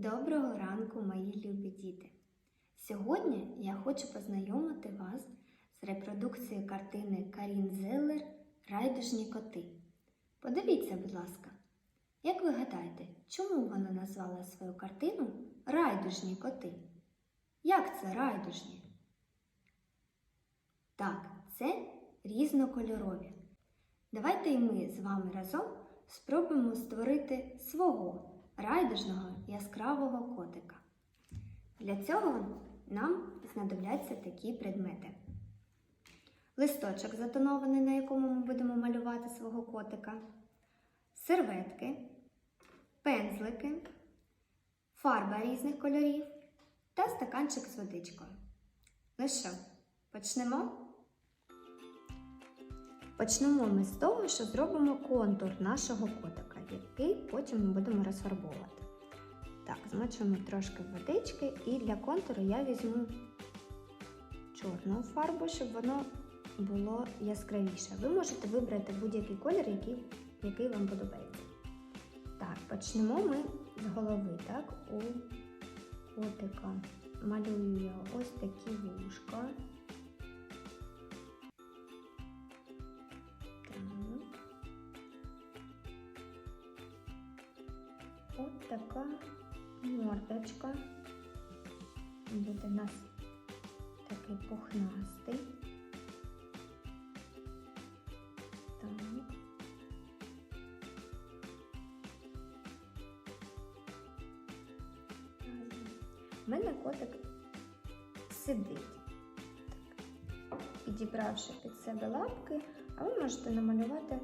Доброго ранку, мої любі діти! Сьогодні я хочу познайомити вас з репродукцією картини Карін Зеллер Райдужні коти. Подивіться, будь ласка, як ви гадаєте, чому вона назвала свою картину Райдужні коти? Як це райдужні? Так, це різнокольорові. Давайте і ми з вами разом спробуємо створити свого райдужного яскравого котика. Для цього нам знадобляться такі предмети. Листочок затонований, на якому ми будемо малювати свого котика, серветки, пензлики, фарба різних кольорів та стаканчик з водичкою. Ну що, почнемо? Почнемо ми з того, що зробимо контур нашого котика, який потім ми будемо розфарбовувати. Так, змочуємо трошки водички і для контуру я візьму чорну фарбу, щоб воно було яскравіше. Ви можете вибрати будь-який колір, який, який вам подобається. Так, почнемо ми з голови. Так, у котика малюю я ось такі вушка. От така мордочка. Буде у нас такий пухнастий. Так. У мене котик сидить, підібравши під себе лапки, а ви можете намалювати,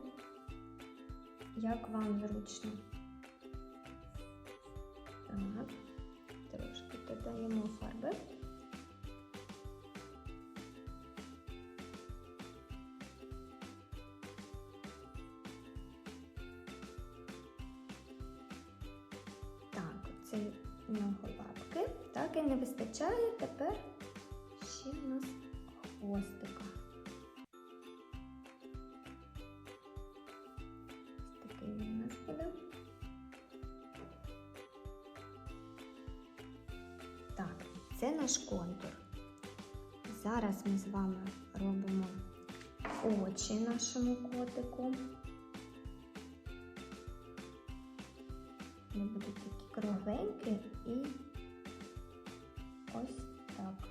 як вам зручно. Додаємо фарби. Так, це у нього лапки. Так і не вистачає тепер ще у нас хвостика. Це наш контур. Зараз ми з вами робимо очі нашому котику. Вони будуть такі кругленькі і ось так.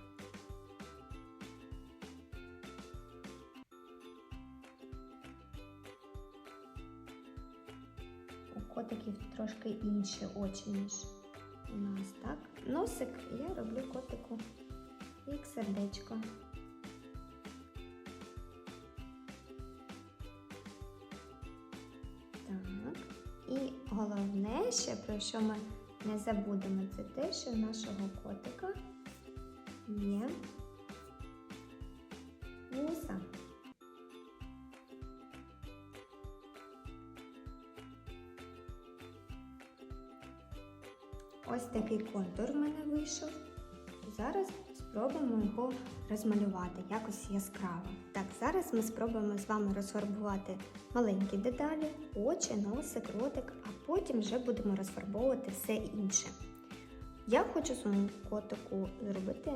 У котиків трошки інші очі, ніж у нас, так? Носик я роблю котику як сердечко. Так. І головне ще, про що ми не забудемо, це те, що у нашого котика є вуса. Ось такий контур в мене вийшов. Зараз спробуємо його розмалювати якось яскраво. Так, зараз ми спробуємо з вами розфарбувати маленькі деталі, очі, носик, ротик, а потім вже будемо розфарбовувати все інше. Я хочу своєму котику зробити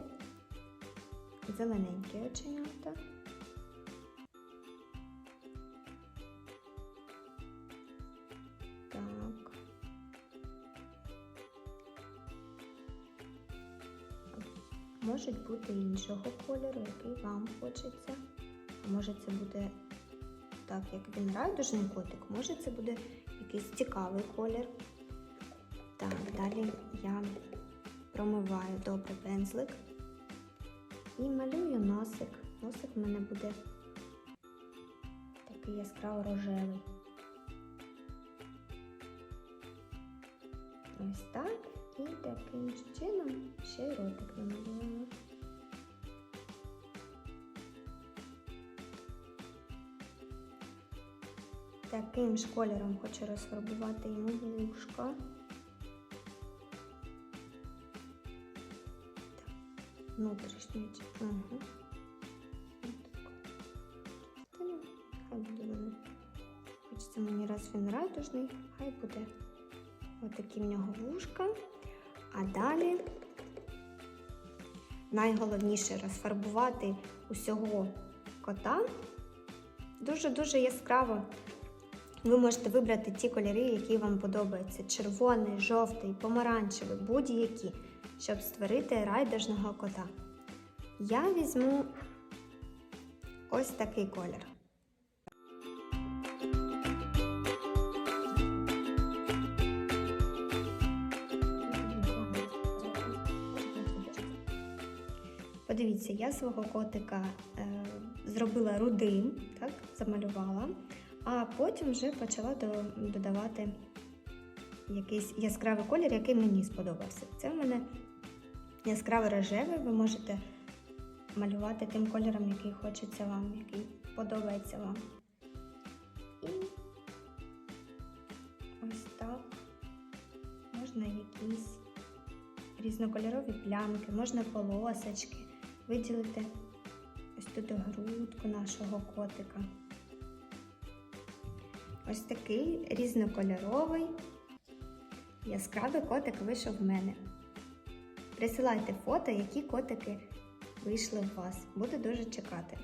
зелененькі оченята. Можуть бути іншого кольору, який вам хочеться. Може це буде так, як він райдужний котик, може це буде якийсь цікавий колір. Так, далі я промиваю добре пензлик і малюю носик. Носик в мене буде такий яскраво рожевий. Ось так. І таким чином ще й ротик намалюємо. Таким ж кольором хочу розфарбувати йому вушка. Внутрішню Угу. Хай буде мене. Хочеться мені раз він радужний, хай буде отакі в нього вушка. Далі найголовніше розфарбувати усього кота дуже-дуже яскраво. Ви можете вибрати ті кольори, які вам подобаються: червоний, жовтий, помаранчевий, будь-які, щоб створити райдужного кота. Я візьму ось такий колір. Подивіться, я свого котика е, зробила рудим, так, замалювала, а потім вже почала до, додавати якийсь яскравий колір, який мені сподобався. Це в мене яскравий рожевий, ви можете малювати тим кольором, який хочеться вам, який подобається вам. І ось так можна якісь різнокольорові плямки, можна полосочки, виділити ось тут грудку нашого котика. Ось такий різнокольоровий яскравий котик вийшов в мене. Присилайте фото, які котики вийшли в вас. Буду дуже чекати.